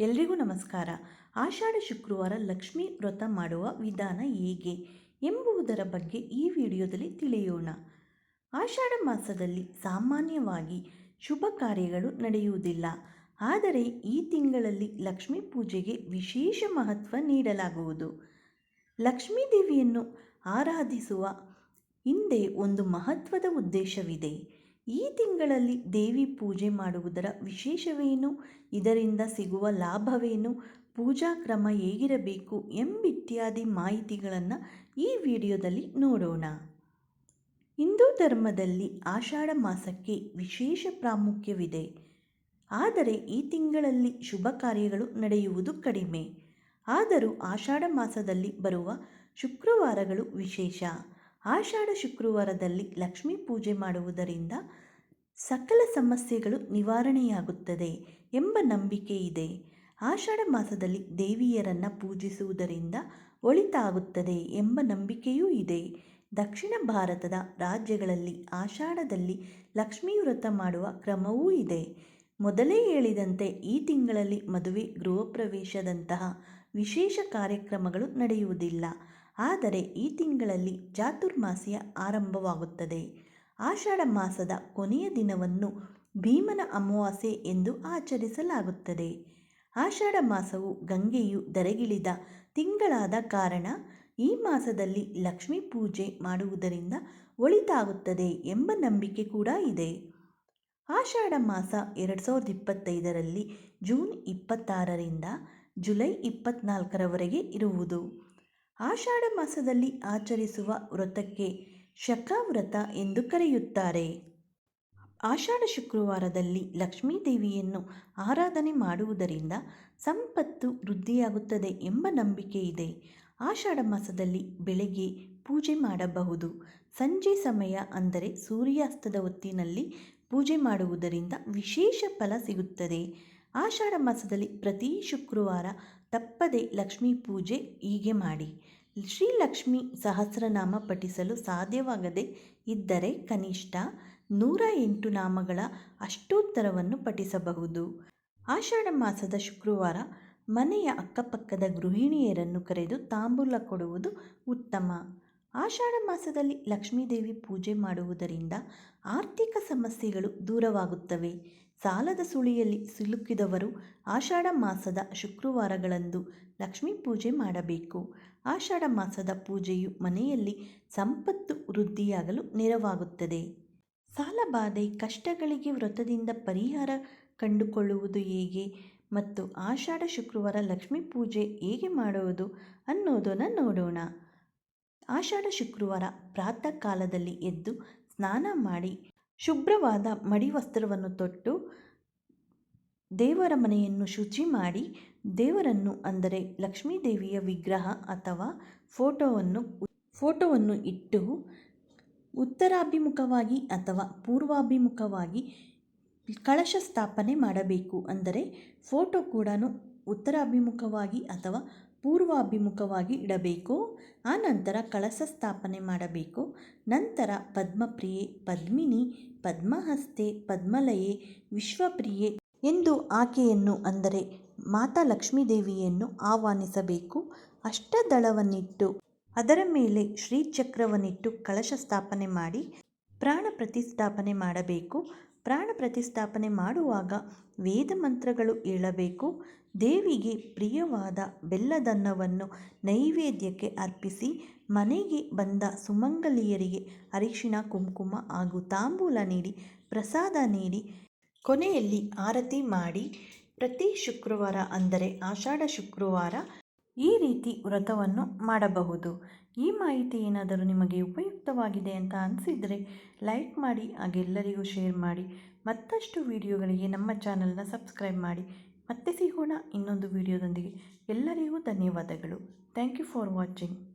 ಎಲ್ರಿಗೂ ನಮಸ್ಕಾರ. ಆಷಾಢ ಶುಕ್ರವಾರ ಲಕ್ಷ್ಮೀ ವ್ರತ ಮಾಡುವ ವಿಧಾನ ಹೇಗೆ ಎಂಬುದರ ಬಗ್ಗೆ ಈ ವಿಡಿಯೋದಲ್ಲಿ ತಿಳಿಯೋಣ. ಆಷಾಢ ಮಾಸದಲ್ಲಿ ಸಾಮಾನ್ಯವಾಗಿ ಶುಭ ಕಾರ್ಯಗಳು ನಡೆಯುವುದಿಲ್ಲ. ಆದರೆ ಈ ತಿಂಗಳಲ್ಲಿ ಲಕ್ಷ್ಮೀ ಪೂಜೆಗೆ ವಿಶೇಷ ಮಹತ್ವ ನೀಡಲಾಗುವುದು. ಲಕ್ಷ್ಮೀ ದೇವಿಯನ್ನು ಆರಾಧಿಸುವ ಹಿಂದೆ ಒಂದು ಮಹತ್ವದ ಉದ್ದೇಶವಿದೆ. ಈ ತಿಂಗಳಲ್ಲಿ ದೇವಿ ಪೂಜೆ ಮಾಡುವುದರ ವಿಶೇಷವೇನು? ಇದರಿಂದ ಸಿಗುವ ಲಾಭವೇನು? ಪೂಜಾ ಕ್ರಮ ಹೇಗಿರಬೇಕು ಎಂಬಿತ್ಯಾದಿ ಮಾಹಿತಿಗಳನ್ನು ಈ ವಿಡಿಯೋದಲ್ಲಿ ನೋಡೋಣ. ಹಿಂದೂ ಧರ್ಮದಲ್ಲಿ ಆಷಾಢ ಮಾಸಕ್ಕೆ ವಿಶೇಷ ಪ್ರಾಮುಖ್ಯವಿದೆ. ಆದರೆ ಈ ತಿಂಗಳಲ್ಲಿ ಶುಭ ಕಾರ್ಯಗಳು ನಡೆಯುವುದು ಕಡಿಮೆ. ಆದರೂ ಆಷಾಢ ಮಾಸದಲ್ಲಿ ಬರುವ ಶುಕ್ರವಾರಗಳು ವಿಶೇಷ. ಆಷಾಢ ಶುಕ್ರವಾರದಲ್ಲಿ ಲಕ್ಷ್ಮೀ ಪೂಜೆ ಮಾಡುವುದರಿಂದ ಸಕಲ ಸಮಸ್ಯೆಗಳು ನಿವಾರಣೆಯಾಗುತ್ತದೆ ಎಂಬ ನಂಬಿಕೆ ಇದೆ. ಆಷಾಢ ಮಾಸದಲ್ಲಿ ದೇವಿಯರನ್ನು ಪೂಜಿಸುವುದರಿಂದ ಒಳಿತಾಗುತ್ತದೆ ಎಂಬ ನಂಬಿಕೆಯೂ ಇದೆ. ದಕ್ಷಿಣ ಭಾರತದ ರಾಜ್ಯಗಳಲ್ಲಿ ಆಷಾಢದಲ್ಲಿ ಲಕ್ಷ್ಮೀ ವ್ರತ ಮಾಡುವ ಕ್ರಮವೂ ಇದೆ. ಮೊದಲೇ ಹೇಳಿದಂತೆ ಈ ತಿಂಗಳಲ್ಲಿ ಮದುವೆ ಗೃಹ ಪ್ರವೇಶದಂತಹ ವಿಶೇಷ ಕಾರ್ಯಕ್ರಮಗಳು ನಡೆಯುವುದಿಲ್ಲ. ಆದರೆ ಈ ತಿಂಗಳಲ್ಲಿ ಚಾತುರ್ಮಾಸಿಯ ಆರಂಭವಾಗುತ್ತದೆ. ಆಷಾಢ ಮಾಸದ ಕೊನೆಯ ದಿನವನ್ನು ಭೀಮನ ಅಮಾವಾಸ್ಯೆ ಎಂದು ಆಚರಿಸಲಾಗುತ್ತದೆ. ಆಷಾಢ ಮಾಸವು ಗಂಗೆಯು ದರೆಗಿಳಿದ ತಿಂಗಳಾದ ಕಾರಣ ಈ ಮಾಸದಲ್ಲಿ ಲಕ್ಷ್ಮೀ ಪೂಜೆ ಮಾಡುವುದರಿಂದ ಒಳಿತಾಗುತ್ತದೆ ಎಂಬ ನಂಬಿಕೆ ಕೂಡ ಇದೆ. ಆಷಾಢ ಮಾಸ ಎರಡು ಸಾವಿರದ ಇಪ್ಪತ್ತೈದರಲ್ಲಿ ಜೂನ್ ಇಪ್ಪತ್ತಾರರಿಂದ ಜುಲೈ ಇಪ್ಪತ್ತ್ನಾಲ್ಕರವರೆಗೆ ಇರುವುದು. ಆಷಾಢ ಮಾಸದಲ್ಲಿ ಆಚರಿಸುವ ವ್ರತಕ್ಕೆ ಶಕಾವ್ರತ ಎಂದು ಕರೆಯುತ್ತಾರೆ. ಆಷಾಢ ಶುಕ್ರವಾರದಲ್ಲಿ ಲಕ್ಷ್ಮೀದೇವಿಯನ್ನು ಆರಾಧನೆ ಮಾಡುವುದರಿಂದ ಸಂಪತ್ತು ವೃದ್ಧಿಯಾಗುತ್ತದೆ ಎಂಬ ನಂಬಿಕೆ ಇದೆ. ಆಷಾಢ ಮಾಸದಲ್ಲಿ ಬೆಳಗ್ಗೆ ಪೂಜೆ ಮಾಡಬಹುದು. ಸಂಜೆ ಸಮಯ ಅಂದರೆ ಸೂರ್ಯಾಸ್ತದ ಹೊತ್ತಿನಲ್ಲಿ ಪೂಜೆ ಮಾಡುವುದರಿಂದ ವಿಶೇಷ ಫಲ ಸಿಗುತ್ತದೆ. ಆಷಾಢ ಮಾಸದಲ್ಲಿ ಪ್ರತಿ ಶುಕ್ರವಾರ ತಪ್ಪದೆ ಲಕ್ಷ್ಮೀ ಪೂಜೆ ಹೀಗೆ ಮಾಡಿ. ಶ್ರೀಲಕ್ಷ್ಮಿ ಸಹಸ್ರನಾಮ ಪಠಿಸಲು ಸಾಧ್ಯವಾಗದೆ ಇದ್ದರೆ ಕನಿಷ್ಠ ನೂರ ಎಂಟು ನಾಮಗಳ ಅಷ್ಟೋತ್ತರವನ್ನು ಪಠಿಸಬಹುದು. ಆಷಾಢ ಮಾಸದ ಶುಕ್ರವಾರ ಮನೆಯ ಅಕ್ಕಪಕ್ಕದ ಗೃಹಿಣಿಯರನ್ನು ಕರೆದು ತಾಂಬೂಲ ಕೊಡುವುದು ಉತ್ತಮ. ಆಷಾಢ ಮಾಸದಲ್ಲಿ ಲಕ್ಷ್ಮೀದೇವಿ ಪೂಜೆ ಮಾಡುವುದರಿಂದ ಆರ್ಥಿಕ ಸಮಸ್ಯೆಗಳು ದೂರವಾಗುತ್ತವೆ. ಸಾಲದ ಸುಳಿಯಲ್ಲಿ ಸಿಲುಕಿದವರು ಆಷಾಢ ಮಾಸದ ಶುಕ್ರವಾರಗಳಂದು ಲಕ್ಷ್ಮೀ ಪೂಜೆ ಮಾಡಬೇಕು. ಆಷಾಢ ಮಾಸದ ಪೂಜೆಯು ಮನೆಯಲ್ಲಿ ಸಂಪತ್ತು ವೃದ್ಧಿಯಾಗಲು ನೆರವಾಗುತ್ತದೆ. ಸಾಲಬಾಧೆ ಕಷ್ಟಗಳಿಗೆ ವ್ರತದಿಂದ ಪರಿಹಾರ ಕಂಡುಕೊಳ್ಳುವುದು ಹೇಗೆ ಮತ್ತು ಆಷಾಢ ಶುಕ್ರವಾರ ಲಕ್ಷ್ಮೀ ಪೂಜೆ ಹೇಗೆ ಮಾಡುವುದು ಅನ್ನೋದನ್ನು ನೋಡೋಣ. ಆಷಾಢ ಶುಕ್ರವಾರ ಪ್ರಾತಃ ಕಾಲದಲ್ಲಿ ಎದ್ದು ಸ್ನಾನ ಮಾಡಿ ಶುಭ್ರವಾದ ಮಡಿ ವಸ್ತ್ರವನ್ನು ತೊಟ್ಟು ದೇವರ ಮನೆಯನ್ನು ಶುಚಿ ಮಾಡಿ ದೇವರನ್ನು ಅಂದರೆ ಲಕ್ಷ್ಮೀದೇವಿಯ ವಿಗ್ರಹ ಅಥವಾ ಫೋಟೋವನ್ನು ಫೋಟೋವನ್ನು ಇಟ್ಟು ಉತ್ತರಾಭಿಮುಖವಾಗಿ ಅಥವಾ ಪೂರ್ವಾಭಿಮುಖವಾಗಿ ಕಳಶ ಸ್ಥಾಪನೆ ಮಾಡಬೇಕು. ಅಂದರೆ ಫೋಟೋ ಕೂಡ ಉತ್ತರಾಭಿಮುಖವಾಗಿ ಅಥವಾ ಪೂರ್ವಾಭಿಮುಖವಾಗಿ ಇಡಬೇಕು. ಆ ನಂತರ ಕಳಶ ಸ್ಥಾಪನೆ ಮಾಡಬೇಕು. ನಂತರ ಪದ್ಮಪ್ರಿಯೆ, ಪದ್ಮಿನಿ, ಪದ್ಮಹಸ್ತೆ, ಪದ್ಮಲಯೆ, ವಿಶ್ವಪ್ರಿಯೆ ಎಂದು ಆಕೆಯನ್ನು ಅಂದರೆ ಮಾತಾ ಲಕ್ಷ್ಮೀದೇವಿಯನ್ನು ಆಹ್ವಾನಿಸಬೇಕು. ಅಷ್ಟದಳವನ್ನಿಟ್ಟು ಅದರ ಮೇಲೆ ಶ್ರೀಚಕ್ರವನ್ನಿಟ್ಟು ಕಳಶ ಸ್ಥಾಪನೆ ಮಾಡಿ ಪ್ರಾಣ ಪ್ರತಿಷ್ಠಾಪನೆ ಮಾಡಬೇಕು. ಪ್ರಾಣ ಪ್ರತಿಷ್ಠಾಪನೆ ಮಾಡುವಾಗ ವೇದ ಮಂತ್ರಗಳು ಹೇಳಬೇಕು. ದೇವಿಗೆ ಪ್ರಿಯವಾದ ಬೆಲ್ಲದನ್ನವನ್ನು ನೈವೇದ್ಯಕ್ಕೆ ಅರ್ಪಿಸಿ ಮನೆಗೆ ಬಂದ ಸುಮಂಗಲಿಯರಿಗೆ ಅರಿಶಿಣ, ಕುಂಕುಮ ಹಾಗೂ ತಾಂಬೂಲ ನೀಡಿ ಪ್ರಸಾದ ನೀಡಿ ಕೊನೆಯಲ್ಲಿ ಆರತಿ ಮಾಡಿ ಪ್ರತಿ ಶುಕ್ರವಾರ ಅಂದರೆ ಆಷಾಢ ಶುಕ್ರವಾರ ಈ ರೀತಿ ವ್ರತವನ್ನು ಮಾಡಬಹುದು. ಈ ಮಾಹಿತಿ ಏನಾದರೂ ನಿಮಗೆ ಉಪಯುಕ್ತವಾಗಿದೆ ಅಂತ ಅನಿಸಿದರೆ ಲೈಕ್ ಮಾಡಿ ಹಾಗೆಲ್ಲರಿಗೂ ಶೇರ್ ಮಾಡಿ. ಮತ್ತಷ್ಟು ವಿಡಿಯೋಗಳಿಗೆ ನಮ್ಮ ಚಾನಲ್ನ ಸಬ್ಸ್ಕ್ರೈಬ್ ಮಾಡಿ. ಮತ್ತೆ ಸಿಗೋಣ ಇನ್ನೊಂದು ವಿಡಿಯೋದೊಂದಿಗೆ. ಎಲ್ಲರಿಗೂ ಧನ್ಯವಾದಗಳು. Thank you for watching